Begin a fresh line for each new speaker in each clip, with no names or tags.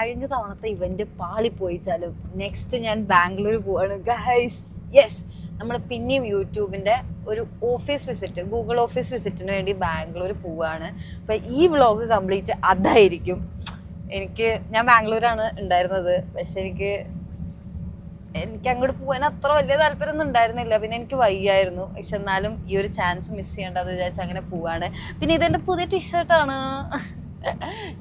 കഴിഞ്ഞ തവണത്തെ event പാളിപ്പോയിച്ചാലും next ഞാൻ ബാംഗ്ലൂർ പോവാണ്. ഗൈസ് യെസ് നമ്മൾ പിന്നെയും യൂട്യൂബിന്റെ ഒരു ഓഫീസ് വിസിറ്റ് ഗൂഗിൾ ഓഫീസ് വിസിറ്റിന് വേണ്ടി ബാംഗ്ലൂർ പോവുകയാണ് അപ്പം ഈ വ്ളോഗ് കംപ്ലീറ്റ് അതായിരിക്കും. എനിക്ക് ഞാൻ ബാംഗ്ലൂരാണ് ഉണ്ടായിരുന്നത്. പക്ഷെ എനിക്ക് എനിക്ക് അങ്ങോട്ട് പോകാൻ അത്ര വലിയ താല്പര്യമൊന്നും ഉണ്ടായിരുന്നില്ല. പിന്നെ എനിക്ക് വയ്യായിരുന്നു. പക്ഷെ എന്നാലും ഈ ഒരു ചാൻസ് മിസ് ചെയ്യേണ്ടെന്ന് വിചാരിച്ച് അങ്ങനെ പോവാണ്. പിന്നെ ഇതെന്റെ പുതിയ ടീഷർട്ടാണ്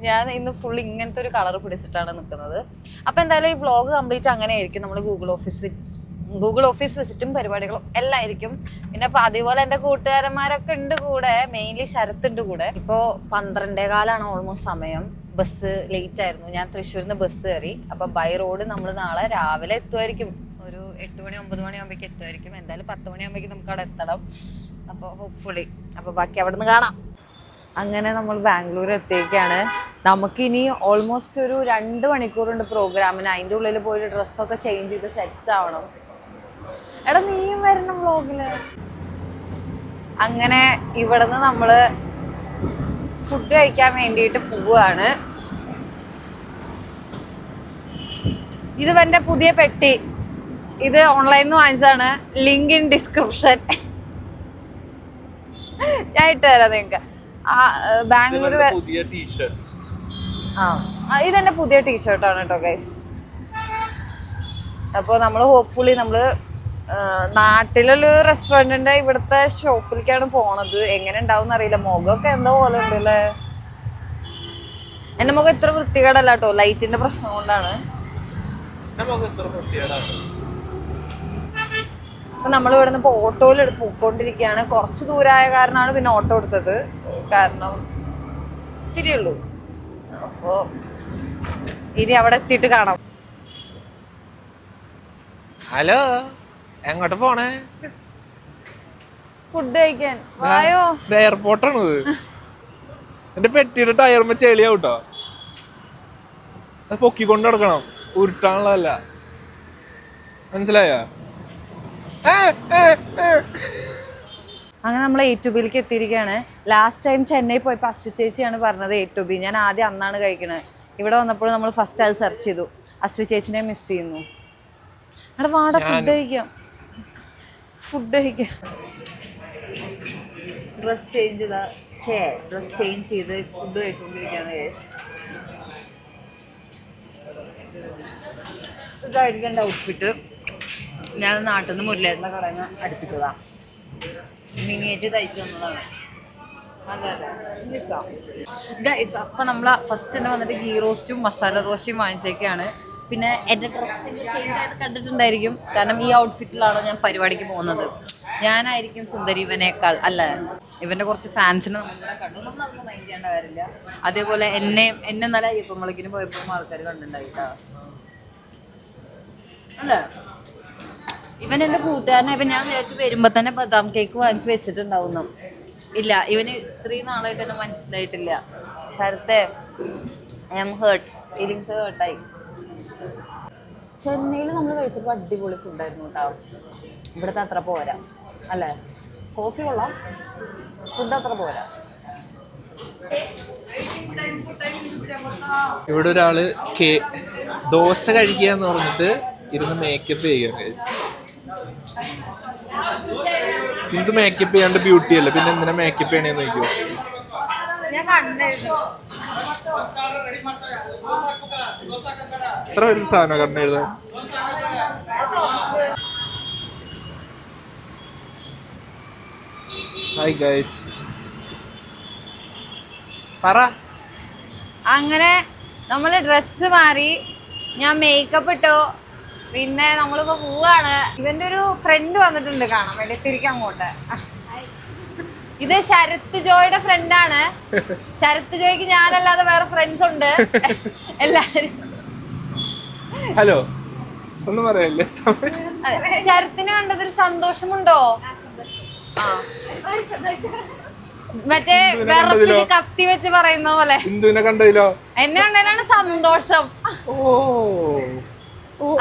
ഞാൻ ഇന്ന് ഫുൾ ഇങ്ങനത്തെ ഒരു കളർ പിടിച്ചിട്ടാണ് നിൽക്കുന്നത് അപ്പൊ എന്തായാലും ഈ വ്ളോഗ് കംപ്ലീറ്റ് അങ്ങനെ ആയിരിക്കും നമ്മൾ Google office which Google office വിസിറ്റും പരിപാടികളും എല്ലാം ആയിരിക്കും പിന്നെ അപ്പൊ അതേപോലെ എന്റെ കൂട്ടുകാരന്മാരൊക്കെ ഉണ്ട് കൂടെ. മെയിൻലി ശരത്തുണ്ട് കൂടെ. ഇപ്പോ പന്ത്രണ്ടേ കാലാണ് ഓൾമോസ്റ്റ് സമയം. ബസ് ലേറ്റ് ആയിരുന്നു. ഞാൻ തൃശ്ശൂരിൽ നിന്ന് ബസ് കയറി. അപ്പൊ ബൈ റോഡ് നമ്മൾ നാളെ രാവിലെ എത്തുമായിരിക്കും ഒരു എട്ട് മണി ഒമ്പത് മണി ആകുമ്പോഴേക്കും എത്തുമായിരിക്കും എന്തായാലും പത്ത് മണി ആകുമ്പോഴേക്കും നമുക്ക് അവിടെ എത്തണം. അപ്പോൾ ഹോപ്പ്ഫുള്ളി അപ്പോൾ ബാക്കി അവിടെ നിന്ന് കാണാം. അങ്ങനെ നമ്മൾ ബാംഗ്ലൂർ എത്തിയേക്കാണ് നമുക്കിനി ഓൾമോസ്റ്റ് ഒരു രണ്ട് മണിക്കൂറുണ്ട് പ്രോഗ്രാമിന് അതിന്റെ ഉള്ളിൽ പോയിട്ട് ഡ്രസ്സൊക്കെ ചേഞ്ച് ചെയ്ത് സെറ്റ് ആവണം. എടാ നീയും വരണം വ്ളോഗിൽ അങ്ങനെ ഇവിടുന്ന് നമ്മൾ ഫുഡ് കഴിക്കാൻ വേണ്ടിയിട്ട് പോവുകയാണ് ഇത് എന്റെ പുതിയ പെട്ടി. ഇത് ഓൺലൈനിൽ നിന്ന് വാങ്ങിച്ചതാണ്. Link in description. ഞാൻ ഇട്ടുതരാം നിങ്ങൾക്ക് ബാംഗ്ലൂർ
പുതിയ ടീഷർട്ട്
ഇതെന്റെ പുതിയ ടീഷർട്ടാണ് കേട്ടോ ഗൈസ് അപ്പോൾ നമ്മൾ ഹോപ്പ്ഫുള്ളി നമ്മൾ നാട്ടിലുള്ള റെസ്റ്റോറന്റിന്റെ ഇവിടുത്തെ ഷോപ്പിലേക്കാണ് പോണത്. എങ്ങനെ ഉണ്ടാവും അറിയില്ല. മുഖമൊക്കെ എന്തോ പോലെ ഉണ്ടല്ലേ എന്റെ മുഖം ഇത്ര വൃത്തികേടല്ല കേട്ടോ ലൈറ്റിന്റെ പ്രശ്നം കൊണ്ടാണ്. അപ്പൊ നമ്മൾ ഇവിടെ നിന്ന് ഓട്ടോയിൽ എടുത്ത് പോയിക്കൊണ്ടിരിക്കുകയാണ്. കുറച്ച് ദൂരമായ കാരണമാണ് പിന്നെ ഓട്ടോ എടുത്തത്. കാരണം ഇത്തിരി ഉള്ളൂ. അപ്പോ ഇനി അവിടെ എത്തിയിട്ട് കാണാം.
ഹലോ എങ്ങോട്ട് പോണേ?
ഫുഡ് കഴിക്കാൻ. വായോ?
എയർപോർട്ടാണ് എന്റെ പെട്ടിയുടെ ടയർമ ചെളിയാവട്ടോ. അത് പൊക്കിക്കൊണ്ട് നടക്കണം. ഉരുട്ടാനുള്ളതല്ല. മനസ്സിലായ?
അങ്ങനെ നമ്മൾ എ ടു ബിയിലേക്ക് എത്തിയിരിക്കുകയാണ്. ലാസ്റ്റ് ടൈം ചെന്നൈ പോയപ്പോൾ അശ്വ ചേച്ചിയാണ് പറഞ്ഞത് എ ടു ബി ഞാൻ ആദ്യം അന്നാണ് കഴിക്കണത് ഇവിടെ വന്നപ്പോൾ നമ്മൾ ഫസ്റ്റ് അത് സെർച്ച് ചെയ്തു. അശ്വി ചേച്ചിനെ മിസ് ചെയ്യുന്നു. അവിടെ വാട ഫുഡ് കഴിക്കാം. ഫുഡ് കഴിക്കാം. ഡ്രസ് ചേഞ്ച് ചെയ്താ. ഛേ ഡ്രസ് ചേഞ്ച് ചെയ്ത് ഫുഡ് കഴിച്ചുകൊണ്ടിരിക്കുകയാണ്. ഇതായിരിക്കും എന്റെ ഔട്ട്ഫിറ്റ് ഞാൻ നാട്ടിൽ നിന്ന് മുരളേട്ടന്റെ കടയിൽ അടുപ്പിച്ചതാ. മിനിയേജ് തയ്ച്ചു തന്നതാണ്. ഗൈസ് അപ്പൊ നമ്മൾ ഫസ്റ്റ് തന്നെ വന്നിട്ട് ഗീ റോസ്റ്റും മസാല ദോശയും വാങ്ങിച്ചേക്കാണ്. പിന്നെ എന്റെ ഡ്രസ്സ് ചേഞ്ച് ചെയ്ത് കണ്ടിട്ടുണ്ടായിരിക്കും. കാരണം ഈ ഔട്ട്ഫിറ്റിലാണ് ഞാൻ പരിപാടിക്ക് പോകുന്നത്. ഞാനായിരിക്കും സുന്ദരി ഇവനേക്കാൾ അല്ല? ഇവന്റെ കുറച്ച് ഫാൻസിനെ നമ്മളെ കണ്ടു. മൈൻഡ് ചെയ്യേണ്ട കാര്യമില്ല. അതേപോലെ എന്നെ എന്നെ നല്ല അയ്യപ്പമ്പളക്കിന് പോയപ്പോൾ ആൾക്കാർ കണ്ടിട്ടുണ്ടായിട്ടാ അല്ലേ? ഇവൻ എന്റെ കൂട്ടുകാരനെ. ഇപ്പൊ ഞാൻ വിചാരിച്ചു വരുമ്പോ തന്നെ ബദാം കേക്ക് വാങ്ങിച്ചു വെച്ചിട്ടുണ്ടാവുന്നു. ഇല്ല ഇവന് ഇത്രയും നാളായിട്ട് തന്നെ മനസ്സിലായിട്ടില്ല. ശരത്തെ ഐ ഹേർട്ടായി ചെന്നൈയിൽ നമ്മൾ കഴിച്ചപ്പോൾ അടിപൊളി ഫുഡായിരുന്നു കേട്ടോ ഇവിടുത്തെ അത്ര പോരാ. അല്ലേ? കോഫി കൊള്ളാം. ഫുഡ് അത്ര പോരാ.
ഇവിടെ ഒരാൾ കേ ദോശ കഴിക്കുക എന്ന് പറഞ്ഞിട്ട് ഇരുന്ന് മേക്കപ്പ് ചെയ്യുക ഇത് മേക്കപ്പ് ചെയ്യാണ്ട് ബ്യൂട്ടി അല്ല? പിന്നെ എന്തിനാ മേക്കപ്പ് ചെയ്യണേന്ന് നോക്കിയോ എത്ര വരുന്ന സാധനം കണ്ണെഴുതാൻ? ഹായ് ഗൈസ് പറ.
അങ്ങനെ നമ്മൾ ഡ്രസ്സ് മാറി ഞാൻ മേക്കപ്പ് ഇട്ടു പിന്നെ നമ്മളിപ്പോ പോവാണ്. ഇവന്റെ ഒരു ഫ്രണ്ട് വന്നിട്ടുണ്ട് കാണാൻ വേണ്ടി. തിരിക്കാൻ അങ്ങോട്ട്. ഇത് ശരത് ജോയുടെ ഫ്രണ്ടാണ് ശരത് ജോയ്ക്ക് ഞാനല്ലാതെ വേറെ ഫ്രണ്ട്സ് ഉണ്ട്. എല്ലാരും.
ഹലോ ഒന്നും പറയല്ലേ.
ശരത്തിനെ കണ്ടതിൽ സന്തോഷമുണ്ടോ? ആ മറ്റേ
വേറെ?
കത്തി വെച്ച് പറയുന്ന പോലെ. എന്നെ കണ്ടതിലാണ് സന്തോഷം.
ഓ.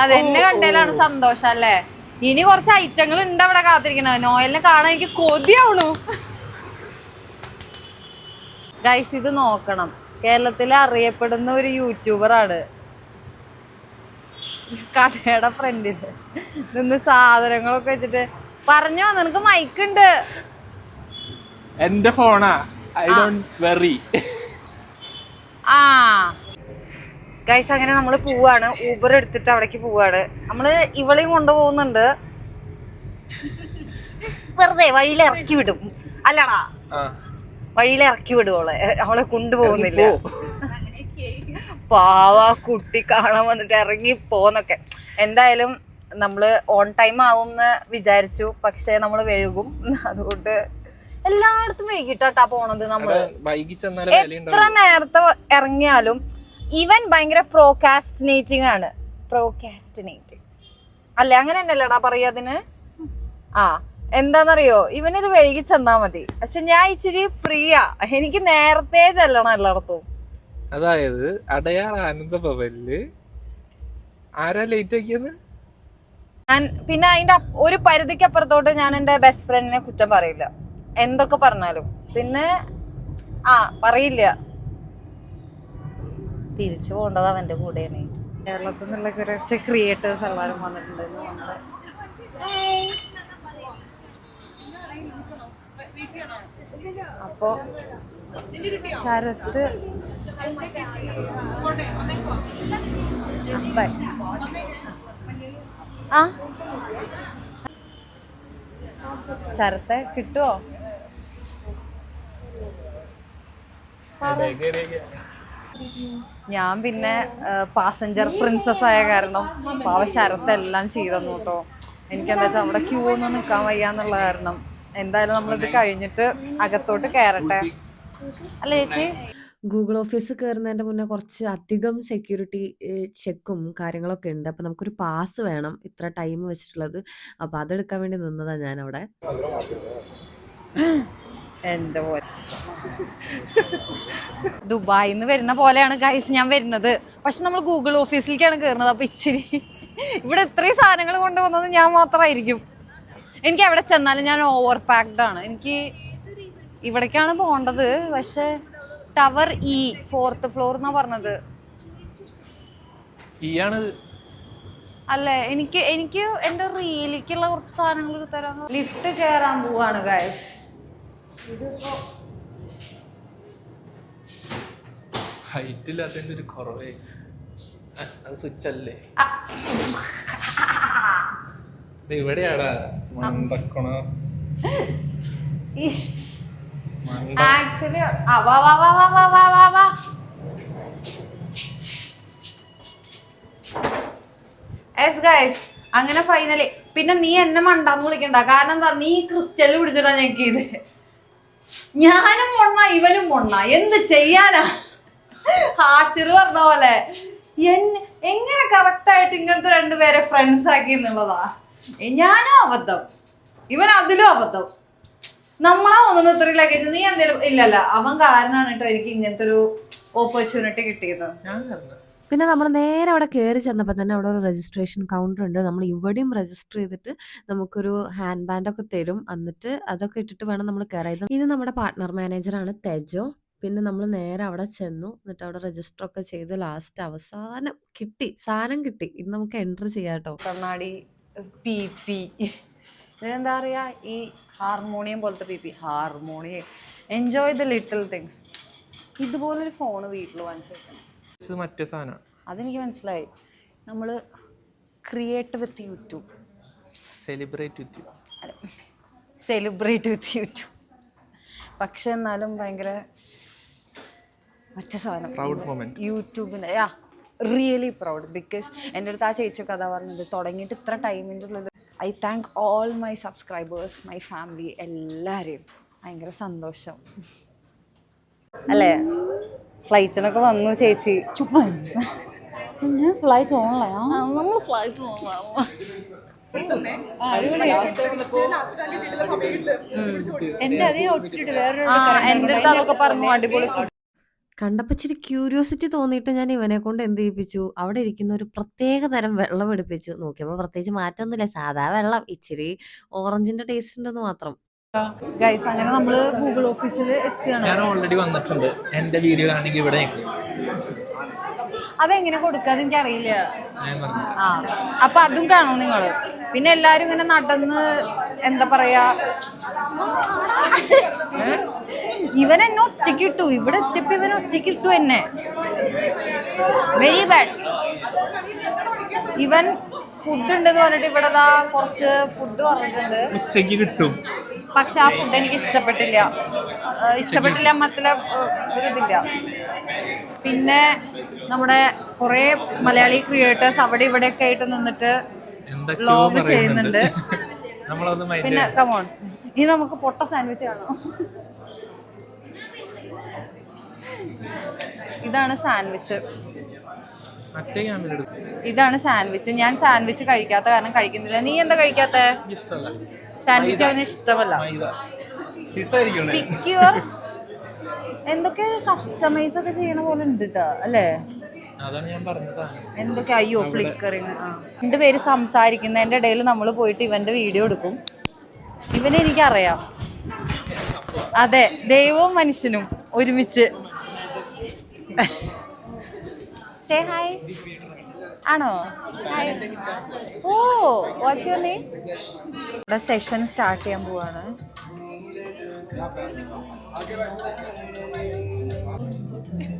അതെ എന്നെ കണ്ടതിലാണ് സന്തോഷം അല്ലേ ഇനി കുറച്ച് ഐറ്റങ്ങൾ ഉണ്ട് അവിടെ കാത്തിരിക്കണത് നോയലിനെ കാണാൻ എനിക്ക് കൊതിയാവണു. ഗൈസ് ഇത് നോക്കണം. കേരളത്തിൽ അറിയപ്പെടുന്ന ഒരു യൂട്യൂബറാണ് കടയുടെ ഫ്രണ്ടിൽ നിന്ന് സാധനങ്ങളൊക്കെ വെച്ചിട്ട് പറഞ്ഞോ നിനക്ക് മൈക്കുണ്ട്
എന്റെ ഫോണാ ഐ ഡോണ്ട് വെറി
ആ. ഗൈസ് അങ്ങനെ നമ്മൾ പോവാണ്. ഊബർ എടുത്തിട്ട് അവിടേക്ക് പോവാണ്. നമ്മൾ ഇവളെയും കൊണ്ടുപോകുന്നുണ്ട്. വെറുതെ വഴിയിൽ ഇറക്കി വിടും. അല്ലടാ. വഴിയിൽ ഇറക്കി വിടും അവളെ. അവളെ കൊണ്ടുപോകുന്നില്ല. പാവ കുട്ടി കാണാൻ വന്നിട്ട് ഇറങ്ങി പോന്നൊക്കെ. എന്തായാലും നമ്മൾ ഓൺ ടൈം ആവും എന്ന് വിചാരിച്ചു. പക്ഷെ നമ്മൾ വഴുകും അതുകൊണ്ട് എല്ലായിടത്തും വൈകിട്ടാട്ടാ പോണത്
നമ്മൾ.
എത്ര നേരത്തെ ഇറങ്ങിയാലും ഇവൻ ഭയങ്കര പ്രോകാസ്റ്റിനേറ്റിംഗ് ആണ്. പ്രോകാസ്റ്റിനേറ്റിംഗ് അല്ലെ? അങ്ങനെ തന്നെയല്ലടാ പറയാ അതിന്? ആ എന്താന്നറിയോ? ഇവനത് വഴുകി ചെന്നാ മതി. പക്ഷെ ഞാൻ ഇച്ചിരി പ്രിയ എനിക്ക് നേരത്തെ ചെല്ലണം എല്ലായിടത്തും.
അതായത് അടയാർ ആനന്ദ ഭവനിൽ ആരാ ലേറ്റ് ആക്കിയത്
ഞാൻ പിന്നെ അതിന്റെ ഒരു പരിധിക്ക് അപ്പുറത്തോട്ട് ഞാൻ എന്റെ ബെസ്റ്റ് ഫ്രണ്ടിനെ കുറ്റം പറയില്ല. എന്തൊക്കെ പറഞ്ഞാലും. പിന്നെ ആ പറയില്ല. തിരിച്ചു പോകേണ്ടത് അവന്റെ കൂടെയാണ്. കേരളത്തിൽ നിന്നുള്ള കുറച്ച് ക്രിയേറ്റേഴ്സ് എല്ലാവരും വന്നിട്ടുണ്ട്. നമ്മുടെ അപ്പോ ശരത്ത് ആ, കിട്ടുവോ? ആ ശരത്തെ കിട്ടുവോ ഞാൻ പിന്നെ പാസഞ്ചർ പ്രിൻസസ് ആയ കാരണം പാവ ചെയ്തു ചെയ്തെന്നു കേട്ടോ എനിക്ക് എന്താ വെച്ചാൽ അവിടെ ക്യൂ ഒന്നും നിൽക്കാൻ വയ്യ എന്നുള്ള കാരണം. എന്തായാലും നമ്മളിത് കഴിഞ്ഞിട്ട് അകത്തോട്ട് കയറട്ടെ അല്ല ചേച്ചി?
ഗൂഗിൾ ഓഫീസ് കയറുന്നതിന്റെ മുന്നേ കുറച്ച് അധികം സെക്യൂരിറ്റി ചെക്കും കാര്യങ്ങളൊക്കെ ഉണ്ട്. അപ്പോൾ നമുക്കൊരു പാസ് വേണം. ഇത്ര ടൈം വെച്ചിട്ടുള്ളത്. അപ്പോൾ അതെടുക്കാൻ വേണ്ടി നിന്നതാണ് ഞാനവിടെ.
പോലെ ദുബായിൽ നിന്ന് വരുന്ന പോലെയാണ് ഗൈസ് ഞാൻ വരുന്നത്. പക്ഷെ നമ്മൾ ഗൂഗിൾ ഓഫീസിലേക്കാണ് കയറുന്നത് അപ്പൊ ഇച്ചിരി ഇവിടെ ഇത്രയും സാധനങ്ങൾ കൊണ്ടുവന്നത് ഞാൻ മാത്രമായിരിക്കും. എനിക്ക് എവിടെ ചെന്നാലും ഞാൻ ഓവർ പാക്ഡ് ആണ്. എനിക്ക് ഇവിടേക്കാണ് പോകേണ്ടത്. പക്ഷെ ടവർ ഇ ഫോർത്ത് ഫ്ലോർ എന്നാ പറഞ്ഞത്.
ഈയാണ്
അല്ലേ? എനിക്ക് എനിക്ക് എന്റെ റീലിക്കുള്ള കുറച്ച് സാധനങ്ങൾ തരാൻ ലിഫ്റ്റ് കയറാൻ പോവാണ് ഗൈസ് ഇതിപ്പോ
ഹൈറ്റ് ഇല്ലാത്തതിന്റെ ഒരു കുറവേ. അത് സ്വിച്ച് അല്ലേ ഇത് ഇവിടെയാടാ. മണ്ടക്കണ.
ആക്ച്വലി വാ വാ വാ വാ വാ വാ വാ വാ. എസ് ഗൈസ് അങ്ങനെ ഫൈനലി പിന്നെ നീ എന്നെ മണ്ടാന്ന് വിളിക്കണ്ട. കാരണം എന്താ നീ ക്രിസ്റ്റൽ പിടിച്ചിട്ടാ ഞങ്ങൾക്ക് ഇത്. ഞാനും മൊണ്ണ ഇവനും മൊണ്ണ. എന്ത് ചെയ്യാനാ? ഹാഷിർ പറഞ്ഞ പോലെ എന്നെ എങ്ങനെ കറക്റ്റായിട്ട് ഇങ്ങനത്തെ രണ്ടുപേരെ ഫ്രണ്ട്സ് ആക്കി എന്നുള്ളതാ? ഞാനും അബദ്ധം. ഇവൻ അതിലും അബദ്ധം. നമ്മളാ ഒന്നും ഇത്ര ലഗേജ് നീ എന്തേലും ഇല്ലല്ല അവൻ കാരണമാണ് കേട്ടോ എനിക്ക് ഇങ്ങനത്തെ ഒരു ഓപ്പർച്യൂണിറ്റി കിട്ടിയത്.
പിന്നെ നമ്മൾ നേരെ അവിടെ കയറി ചെന്നപ്പോൾ തന്നെ അവിടെ ഒരു രജിസ്ട്രേഷൻ കൗണ്ടർ ഉണ്ട്. നമ്മൾ ഇവിടെയും രജിസ്റ്റർ ചെയ്തിട്ട് നമുക്കൊരു ഹാൻഡ് ബാൻഡ് ഒക്കെ തരും. എന്നിട്ട് അതൊക്കെ ഇട്ടിട്ട് വേണം നമ്മൾ കയറാൻ ഇത് നമ്മുടെ പാർട്ട്ണർ മാനേജറാണ് തെജോ. പിന്നെ നമ്മൾ നേരെ അവിടെ ചെന്നു. എന്നിട്ട് അവിടെ രജിസ്റ്റർ ഒക്കെ ചെയ്ത് ലാസ്റ്റ് അവസാനം കിട്ടി. സാധനം കിട്ടി. ഇത് നമുക്ക് എൻട്രി ചെയ്യാം കേട്ടോ.
കണ്ണാടി പി പി. ഇതെന്താ പറയുക ഈ ഹാർമോണിയം പോലത്തെ P P. Harmonium enjoy the little things ഇതുപോലൊരു ഫോൺ വീട്ടിൽ വാങ്ങിച്ചു വെക്കണം
ഇത് മറ്റേ സാധനമാണ്.
അതെനിക്ക് മനസ്സിലായി. നമ്മൾ create with YouTube
celebrate with
celebrate with YouTube പക്ഷെ എന്നാലും ഭയങ്കര മറ്റേ സാധനം.
പ്രൗഡ് മൊമെന്റ്
യൂട്യൂബിന്റെ യാ റിയലി പ്രൗഡ് ബിക്കോസ് എന്റെ അടുത്ത് ആ ചേച്ചി കഥ പറഞ്ഞത് തുടങ്ങിയിട്ട് ഇത്ര ടൈമിന്റെ ഉള്ളത് I thank all my subscribers my family എല്ലാവരെയും ഭയങ്കര സന്തോഷം. അല്ലേ? ഫ്ലൈറ്റിനൊക്കെ വന്നു ചേച്ചി. ചുമ്മാ
ഫ്ലൈറ്റ്
നമ്മൾ ഫ്ലൈറ്റ്
എന്റെ അതേ ഔട്ട്ഫിറ്റ് വേറെ
ആ എന്റെ അടുത്ത് അതൊക്കെ പറഞ്ഞു അടിപൊളി food.
കണ്ടപ്പോൾ ഇച്ചിരി ക്യൂരിയോസിറ്റി തോന്നിയിട്ട് ഞാൻ ഇവനെ കൊണ്ട് എന്ത് ചെയ്യിപ്പിച്ചു? അവിടെ ഇരിക്കുന്ന ഒരു പ്രത്യേക തരം വെള്ളം എടുപ്പിച്ചു. നോക്കിയപ്പോൾ പ്രത്യേകിച്ച് മാറ്റമൊന്നുമില്ല സാധാ വെള്ളം. ഇച്ചിരി ഓറഞ്ചിന്റെ ടേസ്റ്റ് ഉണ്ടെന്ന് മാത്രം.
ഗൈസ് അങ്ങനെ നമ്മൾ ഗൂഗിൾ ഓഫീസിൽ എത്തിയാണ്.
ഞാൻ ഓൾറെഡി വന്നിട്ടുണ്ട്. എന്റെ വീഡിയോ ആണെങ്കിൽ ഇവിടെ
അതെങ്ങനെ കൊടുക്കാതെ എനിക്ക് അറിയില്ല ആ അപ്പൊ അതും കാണും നിങ്ങൾ? പിന്നെ എല്ലാരും ഇങ്ങനെ നടന്ന് എന്താ പറയാ ഇവൻ എന്നെ ഒറ്റയ്ക്ക് ഇട്ടു. ഇവിടെ എത്തിയപ്പോ ഇവൻ ഒറ്റയ്ക്ക് ഇട്ടു എന്നെ. വെരി ബാഡ് ഇവൻ ഫുഡ് ഉണ്ടെന്ന് പറഞ്ഞിട്ട് ഇവിടെ കുറച്ച് ഫുഡ് പറഞ്ഞിട്ടുണ്ട്
ഉച്ചയ്ക്ക് കിട്ടും.
പക്ഷെ ആ ഫുഡ് എനിക്ക് ഇഷ്ടപ്പെട്ടില്ല. ഇഷ്ടപ്പെട്ടില്ല മത്തലബ് ഒരു ഇതില്ല പിന്നെ നമ്മുടെ കുറെ മലയാളി ക്രിയേറ്റേഴ്സ് അവിടെ ഇവിടെ ഒക്കെ ആയിട്ട് നിന്നിട്ട് വ്ലോഗ് ചെയ്യുന്നുണ്ട്. പിന്നെ കമോൺ ഇനി നമുക്ക് പൊട്ട സാൻഡ്വിച്ച് കാണാം. ഇതാണ് സാൻഡ്വിച്ച് ഇതാണ് സാൻഡ്വിച്ച് ഞാൻ സാൻഡ്വിച്ച് കഴിക്കാത്ത കാരണം കഴിക്കുന്നില്ല. നീ എന്താ കഴിക്കാത്ത? സാൻഡ്വിച്ച് അവന് ഇഷ്ടമല്ല എന്തൊക്കെ കസ്റ്റമൈസ് ഒക്കെ ചെയ്യണ പോലെ ഉണ്ട് കേട്ടോ അല്ലേ? എന്തൊക്കെ? അയ്യോ ഫ്ലിക്കറിങ് രണ്ട് പേര് സംസാരിക്കുന്നതിന്റെ ഇടയിൽ നമ്മൾ പോയിട്ട് ഇവന്റെ വീഡിയോ എടുക്കും. ഇവനെ എനിക്കറിയാം. അതെ ദൈവവും മനുഷ്യനും ഒരുമിച്ച്. സേ ഹായ് ആണോ ഓ വാട്സ് യുവർ നെയിം ഇവിടെ സെഷൻ സ്റ്റാർട്ട് ചെയ്യാൻ പോവാണ്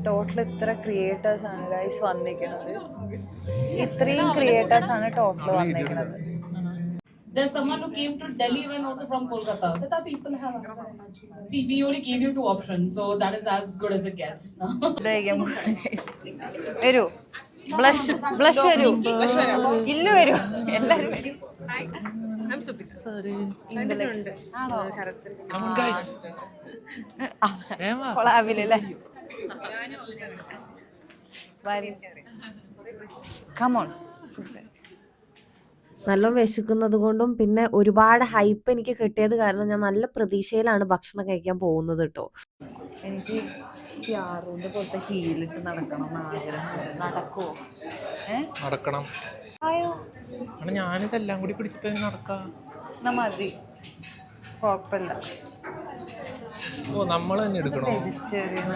ടോട്ടൽ ഇത്ര ക്രിയേറ്റേഴ്സ് ആണ് ഗൈസ് വന്നിരിക്കുന്നത് ഇത്രയും ക്രിയേറ്റേഴ്സ് ആണ് ടോട്ടൽ വന്നിരിക്കുന്നത്
There's someone who came to Delhi even also from Kolkata. But the people have See, we only gave you two options, so that is as good as it gets.
വരൂ blush blush വരൂ. ഇല്ല വരൂ. എല്ലാരും വരും. Come on
നല്ല വിശക്കുന്നത് കൊണ്ടും പിന്നെ ഒരുപാട് ഹൈപ്പ് എനിക്ക് കിട്ടിയത് കാരണം ഞാൻ നല്ല പ്രതീക്ഷയിലാണ് ഭക്ഷണം കഴിക്കാൻ പോകുന്നത് കേട്ടോ.
എനിക്ക് യാറൂന്റെ പോലത്തെ ഹീലിട്ട് നടക്കണം എന്ന് ആഗ്രഹം നടക്കുവോ? ഏ?
നടക്കണം.
ആയോ?
അവിടെ ഞാനിതെല്ലാം കൂടി പിടിച്ചിട്ട് നടക്കാം.
എന്നാ മതി. കുഴപ്പമില്ല.
ഓ നമ്മൾ തന്നെ എടുക്കണോ?
വെജിറ്റേറിയൻ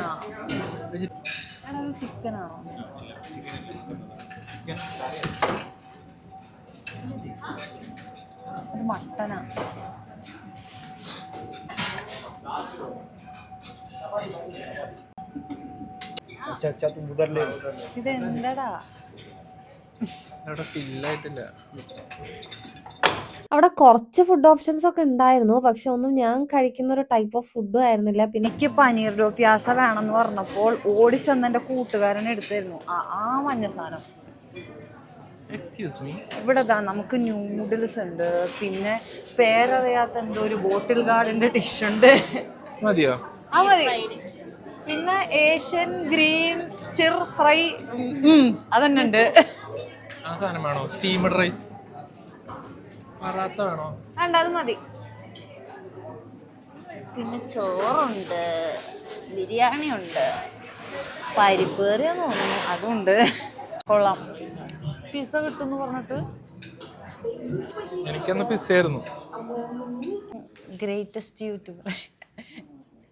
ആണോ ചിക്കൻ ആണോ? ഇത് മട്ടനാ. ഇത് എന്താടാ
അവിടെ
കുറച്ച് ഫുഡ് ഓപ്ഷൻസ് ഒക്കെ ഉണ്ടായിരുന്നു പക്ഷെ ഒന്നും ഞാൻ കഴിക്കുന്ന ഒരു ടൈപ്പ് ഓഫ് ഫുഡും ആയിരുന്നില്ല. പിന്നെ
എനിക്ക് പനീർ ഡോ പ്യാസ വേണമെന്ന് പറഞ്ഞപ്പോൾ ഓടിച്ചെന്ന് എന്റെ കൂട്ടുകാരൻ എടുത്തിരുന്നു ആ ആ മഞ്ഞ സാധനം. ഇവിടെ നമുക്ക് ന്യൂഡിൽസ് ഉണ്ട്. പിന്നെ പേരറിയാത്ത എന്തോ ഒരു ബോട്ടിൽ ഗാർഡിന്റെ ഡിഷ് ഉണ്ട്.
മതിയോ?
ആ മതി. പിന്നെ ഏഷ്യൻ ഗ്രീൻ സ്റ്റിർ ഫ്രൈ അതന്നെ ഉണ്ട്
ആ സാധനം വേണോ? സ്റ്റീമഡ് റൈസ് പറാത്ത വേണോ?
വേണ്ട അത് മതി. പിന്നെ ചോറുണ്ട് ബിരിയാണി ഉണ്ട് പരിപ്പേറിയ തോന്നുന്നു അതുണ്ട്. കൊള്ളാം. പിസ്സ കിട്ടുമെന്ന് പറഞ്ഞിട്ട്?
എനിക്കന്ന് പിസ്സായിരുന്നു
ഗ്രേറ്റസ്റ്റ് യൂട്യൂബർ.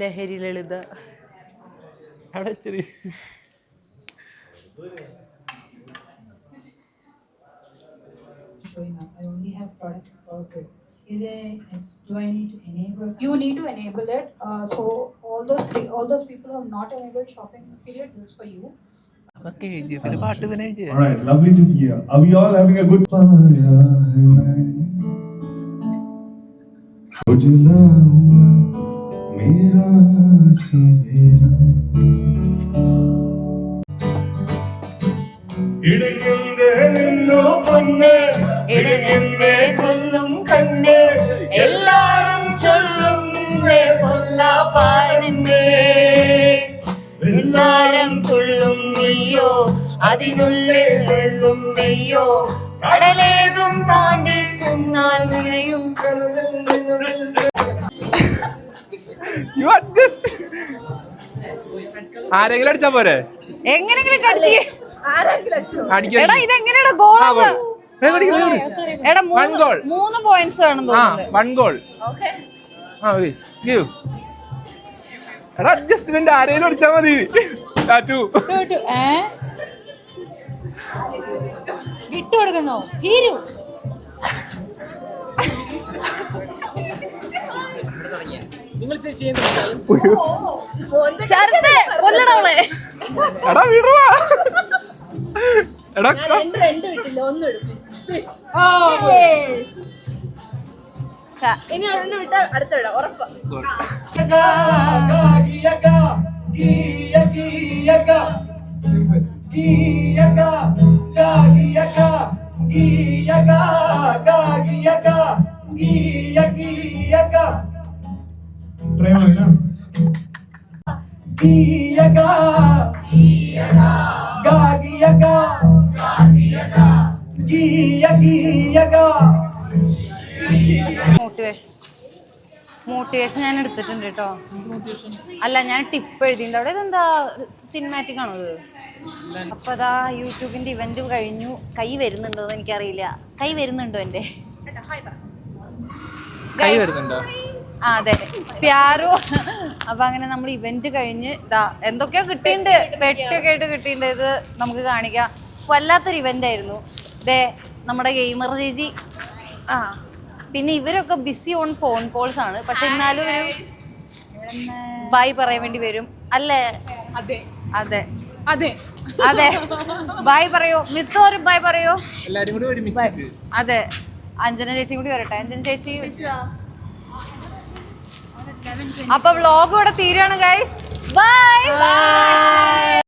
ലഹരി ലളിത
അവിടെ ചെറിയ
showing up. I only have products for grid. Is there, is, do I need to enable? Something? You need to enable it. Uh, so all those three, all those people who have not enabled shopping affiliate, this for you.
Okay,
all right, lovely to be here. Are we all having a good fire? Savera. ഇടുങ്ങിന്റെ നിന്നു പൊന്ന്. ഇടുങ്ങിന്റെ കൊല്ലും കണ്ണ്. എല്ലാരും ചൊല്ലുന്നേ കൊല്ലാപ്പാരന്റെ എല്ലാരും
തുള്ളും നെയ്യോ അതിനുള്ളിൽ കൊള്ളും നെയ്യോ കടലേതും
താ ആരെങ്കിലും അടിച്ചാ പോരെ?
എങ്ങനെങ്കിലും എടാ ഇതെങ്ങനെയാടാ ഗോൾ. എടാ മൂന്ന് മൂന്ന് പോയിന്റ്സ് വേണം
വൺ ഗോൾ എടാ അഡ്ജസ്റ്റ്മെന്റ് ആരെങ്കിലും അടിച്ചാ മതി. ടാറ്റു
വിട്ടു കൊടുക്കുന്നോ? ഹീരു.
ശരത്തെ, കൊല്ലടാ അവളെ.
എടാ വിടുവാ എടാ
രണ്ട് വിട്ടില്ല ഒന്ന് ഇനി അതൊന്ന് വിട്ട അടുത്ത വിടാം ഉറപ്പാ.
മോട്ടിവേഷൻ മോട്ടിവേഷൻ ഞാൻ എടുത്തിട്ടുണ്ട് കേട്ടോ. അല്ല ഞാൻ ടിപ്പ് എഴുതിയിട്ടുണ്ട്. അവിടെ ഇതെന്താ സിനിമാറ്റിക് ആണോ ഇത്? അപ്പൊ അതാ യൂട്യൂബിന്റെ ഇവന്റ് കഴിഞ്ഞു. കൈ വരുന്നുണ്ടോ എന്ന് എനിക്കറിയില്ല. കൈ വരുന്നുണ്ടോ എന്റെ?
കൈ വരുന്നുണ്ടോ?
ആ അതെ. പ്യാറു. അപ്പൊ അങ്ങനെ നമ്മൾ ഇവന്റ് കഴിഞ്ഞ് ഇതാ എന്തൊക്കെയോ കിട്ടിയിട്ടുണ്ട്. പെട്ടൊക്കെ ആയിട്ട് കിട്ടിയിട്ടുണ്ട്. ഇത് നമുക്ക് കാണിക്കാം. വല്ലാത്തൊരു ഇവന്റ് ആയിരുന്നു. ദേ നമ്മുടെ ഗെയിമർ ചേച്ചി. ആ പിന്നെ ഇവരൊക്കെ ബിസി ഓൺ ഫോൺ കോൾസ് ആണ്. പക്ഷെ എന്നാലും ഒരു ബായ് പറയാൻ വേണ്ടി വരും. അല്ലേ?
അതെ.
അതെ.
അതെ.
അതെ. ബായ് പറയോ. മിത്തോരും ഒരു ബൈ പറയോ.
എല്ലാരും കൂടി ഒരുമിച്ച്
അതെ. അഞ്ജന ചേച്ചി കൂടി വരട്ടെ. അഞ്ജന ചേച്ചി അപ്പൊ വ്ളോഗ് ഇവിടെ തീരാണ് ഗൈസ് ബൈ